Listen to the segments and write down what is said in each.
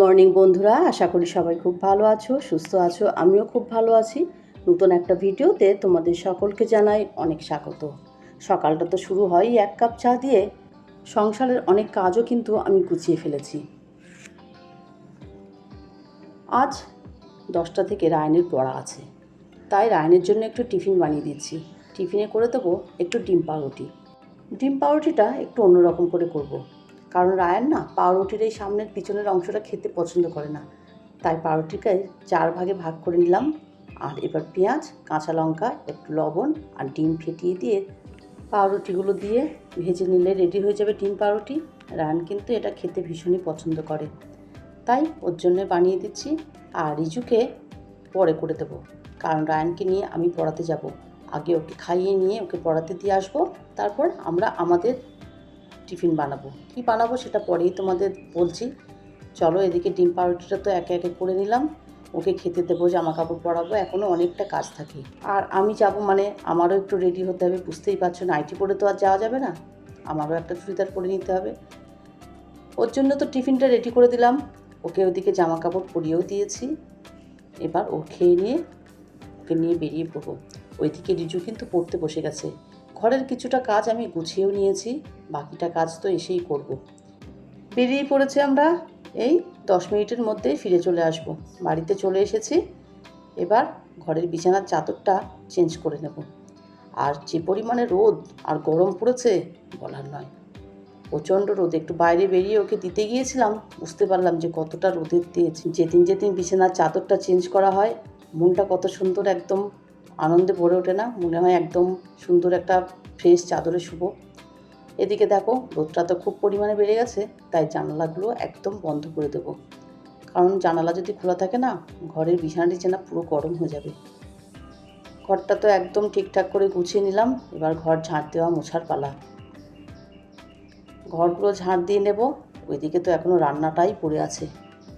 Morning বন্ধুরা, আশা করি সবাই খুব ভালো আছো, সুস্থ আছো, আমিও খুব ভালো আছি। নতুন একটা ভিডিওতে তোমাদের সকলকে জানাই অনেক স্বাগত। সকালটা তো শুরু হয় এক কাপ চা দিয়ে, সংসারের অনেক কাজও কিন্তু আমি গুছিয়ে ফেলেছি। আজ দশটা থেকে রায়নের পড়া আছে। তাই রায়নের জন্য একটু টিফিন বানিয়ে দিচ্ছি। টিফিনে করে দেবো একটু ডিম পাউরুটি। ডিম পাউরুটিটা একটু অন্যরকম করে করব। কারণ রায়ান না পাউরুটির এই সামনের পিছনের অংশটা খেতে পছন্দ করে না। তাই পাউরুটিকে চার ভাগে ভাগ করে নিলাম। আর এবার পেঁয়াজ, কাঁচা লঙ্কা, একটু লবণ আর ডিম ফেটিয়ে দিয়ে পাউরুটিগুলো দিয়ে ভেজে নিলে রেডি হয়ে যাবে ডিম পাউরুটি। রায়ান কিন্তু এটা খেতে ভীষণই পছন্দ করে। তাই ওর জন্য বানিয়ে দিচ্ছি আর রিজুকে পরে করে দেবো। কারণ রায়ানকে নিয়ে আমি পড়াতে যাব। আগে ওকে খাইয়ে নিয়ে ওকে পড়াতে দিয়ে আসব। তারপর আমরা আমাদের টিফিন বানাবো। কি বানাবো সেটা পরেই তোমাদের বলছি। চলো এদিকে ডিম পাউরুটিটা তো একে একে করে নিলাম। ওকে খেতে দেবো জামা কাপড় পরাবো এখনও অনেকটা কাজ থাকে। আর আমি যাব মানে আমারও একটু রেডি হতে হবে, বুঝতেই পারছ নাইটি পরে তো আর যাওয়া যাবে না। আমারও একটা চুড়িদার পরে নিতে হবে। ওর জন্য তো টিফিনটা রেডি করে দিলাম। ওকে ওদিকে জামা কাপড় পরিয়েও দিয়েছি। এবার ও খেয়ে নিয়ে, ওকে নিয়ে বেরিয়ে পড়ব। ওইদিকে রিজু কিন্তু পড়তে বসে গেছে। ঘরের কিছুটা কাজ আমি গুছিয়েও নিয়েছি, বাকিটা কাজ তো এসেই করব। বেরিয়ে পড়েছে আমরা, এই দশ মিনিটের মধ্যেই ফিরে চলে আসব। বাড়িতে চলে এসেছি, এবার ঘরের বিছানার চাদরটা চেঞ্জ করে নেব। আর যে পরিমাণে রোদ আর গরম পড়েছে, বলার নয়। প্রচণ্ড রোদ, একটু বাইরে বেরিয়ে ওকে দিতে গিয়েছিলাম, বুঝতে পারলাম যে কতটা রোদের তেজ। যেদিন যেদিন বিছানার চাদরটা চেঞ্জ করা হয়, মনটা কত সুন্দর একদম আনন্দে ভরে ওঠে না। মনে হয় একদম সুন্দর একটা ফ্রেশ চাদরে শুভ। এদিকে দেখো, রোদটা তো খুব পরিমাণে বেড়ে গেছে, তাই জানালাগুলো একদম বন্ধ করে দেবো। কারণ জানালা যদি খোলা থাকে না, ঘরের বিছানাটি যেন পুরো গরম হয়ে যাবে। ঘরটা তো একদম ঠিকঠাক করে গুছিয়ে নিলাম, এবার ঘর ঝাঁট দেওয়া মোছার পালা। ঘরগুলো ঝাঁট দিয়ে নেব, ওইদিকে তো এখনও রান্নাটাই পড়ে আছে।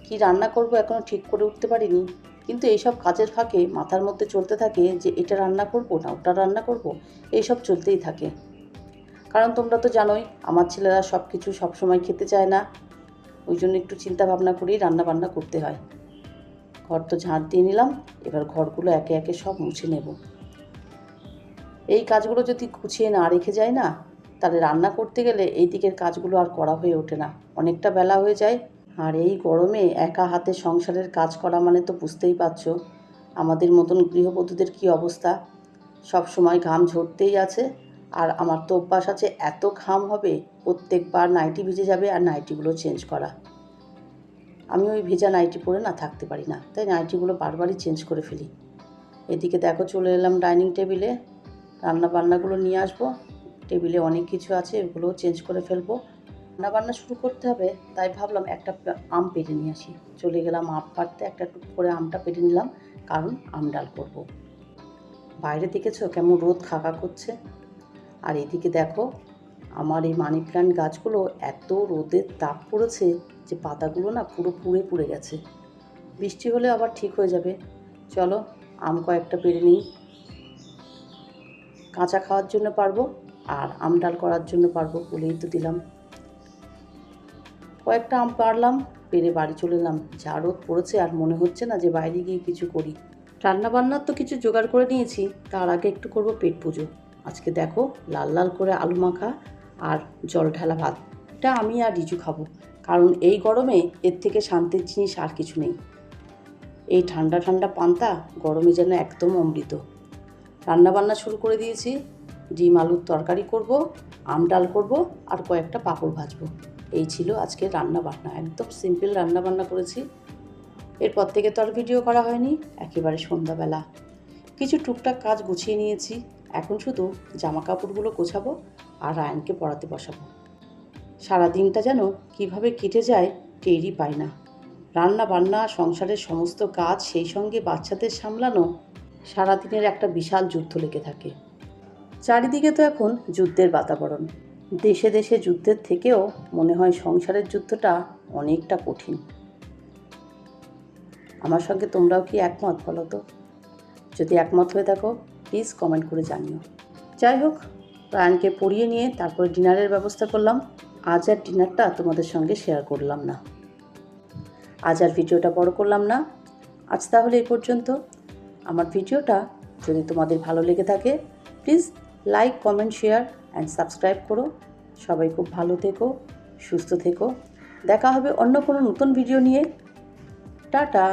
কি রান্না করব এখনও ঠিক করে উঠতে পারিনি। কিন্তু এইসব কাজের ফাঁকে মাথার মধ্যে চলতে থাকে যে এটা রান্না করব না, ওটা রান্না করব, এইসব চলতেই থাকে। কারণ তোমরা তো জানোই, আমার ছেলেরা সব কিছু সবসময় খেতে চায় না। ওই জন্য একটু চিন্তা ভাবনা করেই রান্না বান্না করতে হয়। ঘর তো ঝাঁট দিয়ে নিলাম, এবার ঘরগুলো একে একে সব মুছে নেব। এই কাজগুলো যদি গুছিয়ে না রেখে যায় না, তাহলে রান্না করতে গেলে এই দিকের কাজগুলো আর করা হয়ে ওঠে না। অনেকটা বেলা হয়ে যায় আর এই গরমে একা হাতে সংসারের কাজ করা মানে তো বুঝতেই পারছ। আমাদের মতন গৃহবধূদের কি অবস্থা? সব সময় ঘাম ঝরতেই আছে, আর আমার তো অভ্যাস আছে এত ঘাম হবে, প্রত্যেকবার নাইটি ভিজে যাবে আর নাইটিগুলো চেঞ্জ করা। আমি ওই ভেজা নাইটি পরে না থাকতে পারি না, তাই নাইটিগুলো বারবারই চেঞ্জ করে ফেলি। এদিকে দেখো চলে এলাম ডাইনিং টেবিলে রান্না বান্নাগুলো নিয়ে আসব, টেবিলে অনেক কিছু আছে এগুলোও চেঞ্জ করে ফেলব। রান্না বান্না শুরু করতে হবে, তাই ভাবলাম একটা আম পেটে নিয়ে আসি। চলে গেলাম আম পাড়তে, একটা টুক করে আমটা পেটে নিলাম, কারণ আম ডাল করব। বাইরে দেখেছ কেমন রোদ খাকা করছে? আর এদিকে দেখো, আমার এই মানি প্ল্যান্ট গাছগুলো এত রোদের তাপ পড়েছে যে পাতাগুলো না পুরো পুড়ে পুড়ে গেছে। বৃষ্টি হলে আবার ঠিক হয়ে যাবে। চলো, আম কয়েকটা পেরে নিই। কাঁচা খাওয়ার জন্য পারব, আর আম ডাল করার জন্য পারব বলেই তো দিলাম। কয়েকটা আম পারলাম পেরে বাড়ি চলে এলাম। যা রোদ পড়েছে আর মনে হচ্ছে না যে বাইরে গিয়ে কিছু করি। রান্না বান্নার তো কিছু জোগাড় করে নিয়েছি, তার আগে একটু করব পেট পুজো। আজকে দেখো, লাল লাল করে আলু মাখা আর জল ঢালা ভাত। এটা আমি আর রিজু খাব, কারণ এই গরমে এর থেকে শান্তির জিনিস আর কিছু নেই। এই ঠান্ডা ঠান্ডা পান্তা গরমে যেন একদম অমৃত। রান্না বান্না শুরু করে দিয়েছি, ডিম আলুর তরকারি করব, আম ডাল করব আর কয়েকটা পাঁপড় ভাজবো। এই ছিল আজকে রান্না বান্না একদম সিম্পল রান্না বান্না করেছি। এরপর থেকে তো আর ভিডিও করা হয়নি, একেবারে সন্ধ্যাবেলা। কিছু টুকটাক কাজ গুছিয়ে নিয়েছি। এখন শুধু জামা কাপড়গুলো গোছাবো আর রায়নকে পড়াতে বসাবো। সারাদিনটা যেন কীভাবে কেটে যায় টেরই পায় না। রান্না বান্না সংসারের সমস্ত কাজ সেই সঙ্গে বাচ্চাদের সামলানো সারাদিনের একটা বিশাল যুদ্ধ লেগে থাকে। চারিদিকে তো এখন যুদ্ধের বাতাবরণ। দেশে দেশে যুদ্ধের থেকেও মনে হয় সংসারের যুদ্ধটা অনেকটা কঠিন। আমার সঙ্গে তোমরাও কি একমত বলো তো? যদি একমত হয়ে থাকো প্লিজ কমেন্ট করে জানিও। যাই হোক রায়ানকে পড়িয়ে নিয়ে তারপর ডিনারের ব্যবস্থা করলাম। আজ আর ডিনারটা তোমাদের সঙ্গে শেয়ার করলাম না। আজ আর ভিডিওটা বড় করলাম না। আজ তাহলে এই পর্যন্ত। আমার ভিডিওটা যদি তোমাদের ভালো লেগে থাকে please like comment share and subscribe করো। সবাই খুব ভালো থেকো, সুস্থ থেকো। দেখা হবে অন্য কোনো নতুন ভিডিও নিয়ে। টাটা।